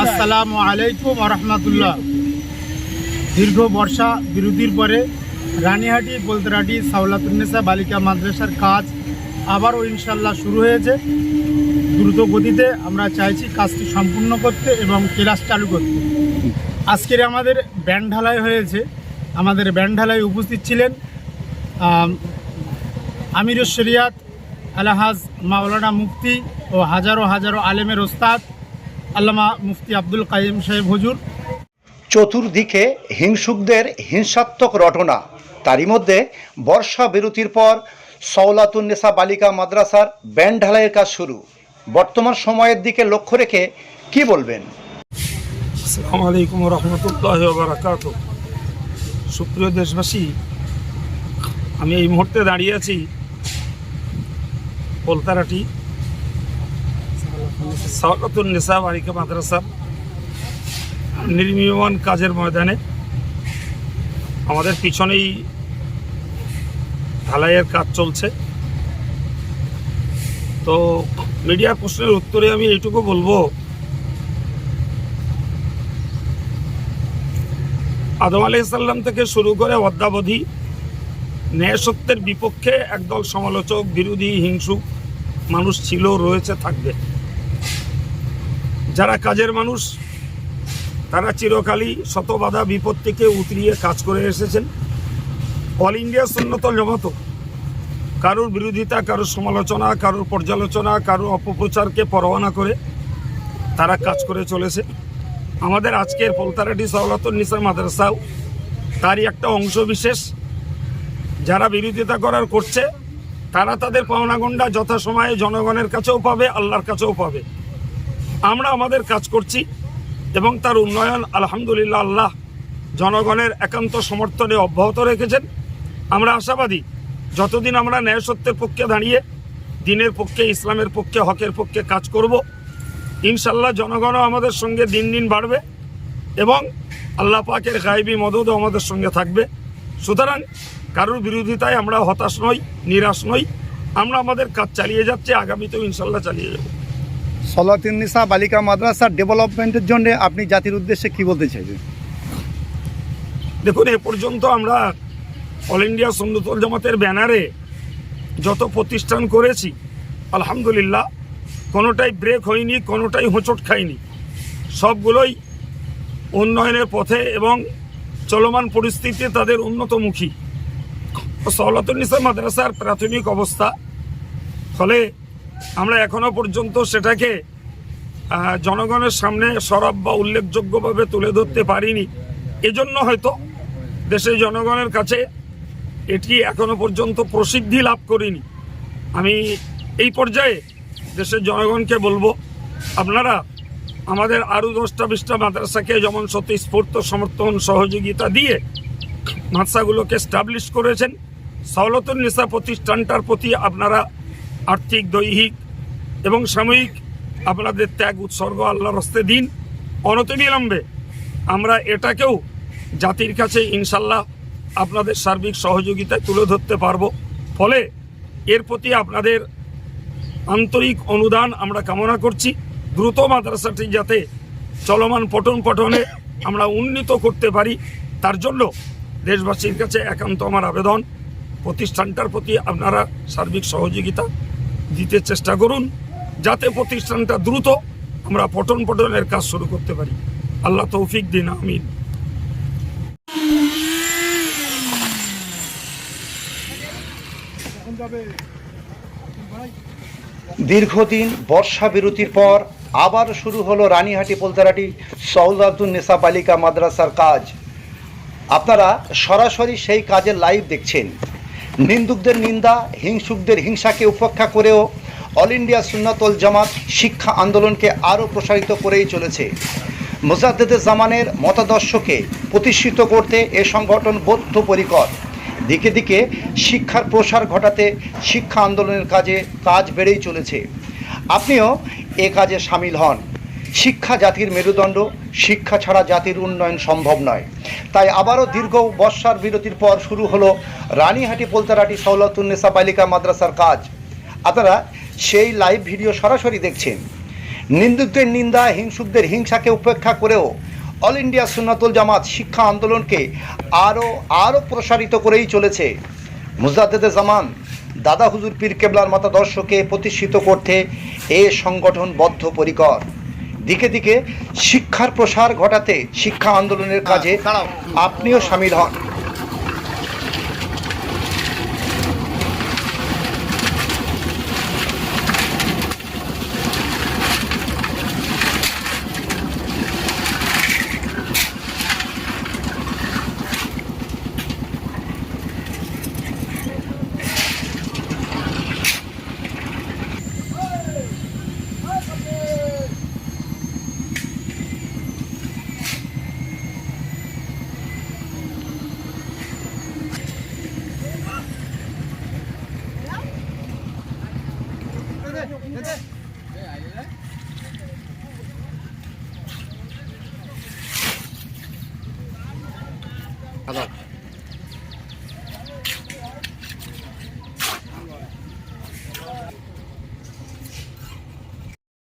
আসসালামু আলাইকুম রহমতুল্লাহ। দীর্ঘ বর্ষা বিরতির পরে রানীহাটি বলতরাটি সাউলাতুন্নেসা বালিকা মাদ্রাসার কাজ আবারও ইনশাল্লাহ শুরু হয়েছে। দ্রুত গতিতে আমরা চাইছি কাজটি সম্পূর্ণ করতে এবং ক্লাস চালু করতে। আজকের আমাদের ব্যান্ড ঢালাই হয়েছে। আমাদের ব্যান্ড ঢালাই উপস্থিত ছিলেন আম, আমিরুল শরিয়াত আলহাজ মাওলানা মুফতি ও হাজারো হাজারো আলেমের ওস্তাদ আল্লামা মুফতি আব্দুল কাইম সাহেব হুজুর। চতুর্দিকে হিংসুকদের হিংসাত্মক রটনা। তারই মধ্যে বর্ষা বিরতির পর সৌলাতুন্নেসা বালিকা মাদ্রাসার ব্যান্ড ঢালাইয়ের কাজ শুরু। বর্তমান সময়ের দিকে লক্ষ্য রেখে কি বলবেন? আসসালামু আলাইকুম রহমতুল্লাহ বারাকাত সুপ্রিয় দেশবাসী আমি এই মুহূর্তে দাঁড়িয়ে আছি পোলতারাটি সাওলাতুন নিসা বালিকা মাদ্রাসা। নির্মীয়মান কাজের ময়দানে আমাদের পিছনেই ঢালাইয়ের কাজ চলছে। তো মিডিয়ার প্রশ্নের উত্তরে আমি এইটুকু বলব, আদম আলাইসাল্লাম থেকে শুরু করে অদ্যাবধি ন্যায় সত্যের বিপক্ষে একদল সমালোচক, বিরোধী, হিংসুক মানুষ ছিল, রয়েছে, থাকবে। যারা কাজের মানুষ, তারা চিরকালই শতবাধা বিপত্তিকে উতরিয়ে কাজ করে এসেছেন। অল ইন্ডিয়া সুন্নতল জমাত কারোর বিরোধিতা, কারোর সমালোচনা, কারোর পর্যালোচনা, কারোর অপপ্রচারকে পরোয়ানা করে তারা কাজ করে চলেছে আমাদের আজকের পোলতারাটি সওলাতুল নিসা মাদ্রাসাও তারই একটা অংশ বিশেষ। যারা বিরোধিতা করার করছে, তারা তাদের পাওনাগণ্ডা যথাসময়ে জনগণের কাছেও পাবে, আল্লাহর কাছেও পাবে। আমরা আমাদের কাজ করছি এবং তার উন্নয়ন আলহামদুলিল্লাহ আল্লাহ জনগণের একান্ত সমর্থনে অব্যাহত রেখেছেন। আমরা আশাবাদী, যতদিন আমরা ন্যায় সত্যের পক্ষে দাঁড়িয়ে দিনের পক্ষে, ইসলামের পক্ষে, হকের পক্ষে কাজ করব ইনশাল্লাহ জনগণও আমাদের সঙ্গে দিন দিন বাড়বে এবং আল্লাহ পাকের গায়েবী মদতও আমাদের সঙ্গে থাকবে। সুতরাং কারোর বিরোধিতায় আমরা হতাশ নই, নিরাশ নই। আমরা আমাদের কাজ চালিয়ে যাচ্ছি, আগামীতেও ইনশাল্লাহ চালিয়ে যাব। সলাতুন্নেসা বালিকা মাদ্রাসার ডেভেলপমেন্টের জন্য আপনি জাতির উদ্দেশ্যে কি বলতে চাইবেন দেখুন, এ পর্যন্ত আমরা অল ইন্ডিয়া সন্ন্যতল জামাতের ব্যানারে যত প্রতিষ্ঠান করেছি, আলহামদুলিল্লাহ, কোনোটাই ব্রেক হয়নি, কোনোটাই হোঁচট খায়নি। সবগুলোই উন্নয়নের পথে এবং চলমান পরিস্থিতিতে তাদের উন্নতমুখী। সহলাতুন্নিসা মাদ্রাসার প্রাথমিক অবস্থা, ফলে আমরা এখনও পর্যন্ত সেটাকে জনগণের সামনে সরব বা উল্লেখযোগ্যভাবে তুলে ধরতে পারিনি। এজন্য হয়তো দেশের জনগণের কাছে এটি এখনও পর্যন্ত প্রসিদ্ধি লাভ করিনি। আমি এই পর্যায়ে দেশের জনগণকে বলব, আপনারা আমাদের আরও দশটা বিশটা মাদ্রাসাকে যেমন স্বতঃস্ফূর্ত সমর্থন, সহযোগিতা দিয়ে মাদ্রাসাগুলোকে স্টাবলিশ করেছেন সওলতুল নিসা প্রতিষ্ঠানটার প্রতি আপনারা আর্থিক, দৈহিক এবং সাময়িক আপনাদের ত্যাগ, উৎসর্গ, আল্লাহর হস্তে দিন। অনতিবিলম্বে আমরা এটাকেও জাতির কাছে ইনশাল্লাহ আপনাদের সার্বিক সহযোগিতায় তুলে ধরতে পারব। ফলে এর প্রতি আপনাদের আন্তরিক অনুদান আমরা কামনা করছি। দ্রুত মাদ্রাসাটি যাতে চলমান পঠন পঠনে আমরা উন্নীত করতে পারি, তার জন্য দেশবাসীর কাছে একান্ত আমার আবেদন। প্রতিষ্ঠানটার প্রতি আপনারা সার্বিক সহযোগিতা দিতে চেষ্টা করুন যাতে প্রতিষ্ঠানটা দ্রুত আমরা পঠন পঠনের কাজ শুরু করতে পারি। আল্লাহ তৌফিক দিন, আমিন। দীর্ঘদিন বর্ষা বিরতির পর আবার শুরু হলো রানীহাটি পোলতারাটি সৌলাতুন্নেসা বালিকা মাদ্রাসার কাজ। আপনারা সরাসরি সেই কাজের লাইভ দেখছেন। নিন্দুকদের নিন্দা, হিংসুকদের হিংসাকে উপেক্ষা করেও অল ইন্ডিয়া সুন্নাতল জামাত শিক্ষা আন্দোলনকে আরও প্রসারিত করেই চলেছে। মোজাদ্দেদে জামানের মতাদর্শকে প্রতিষ্ঠিত করতে এ সংগঠন বদ্ধপরিকর। দিকে দিকে শিক্ষার প্রসার ঘটাতে শিক্ষা আন্দোলনের কাজে কাজ বেড়েই চলেছে। আপনিও এ কাজে সামিল হন। শিক্ষা জাতির মেরুদণ্ড, শিক্ষা ছাড়া জাতির উন্নয়ন সম্ভব নয়। তাই আবারও দীর্ঘ বর্ষার বিরতির পর শুরু হলো রানীহাটি, পোলতারাটি সৌলাতুন্নেসা বালিকা মাদ্রাসার কাজ। আপনারা সেই লাইভ ভিডিও সরাসরি দেখছেন। নিন্দুকদের নিন্দা, হিংসুকদের হিংসাকে উপেক্ষা করেও অল ইন্ডিয়া সুন্নাতুল জামাত শিক্ষা আন্দোলনকে আরও আরও প্রসারিত করেই চলেছে। মুজাদ্দেদে জামান, দাদা হুজুর পীর কেবলার মতাদর্শকে প্রতিষ্ঠিত করতে এ সংগঠন বদ্ধপরিকর। দিকে দিকে শিক্ষার প্রসার ঘটাতে শিক্ষা আন্দোলনের কাজে আপনিও সামিল হন। あの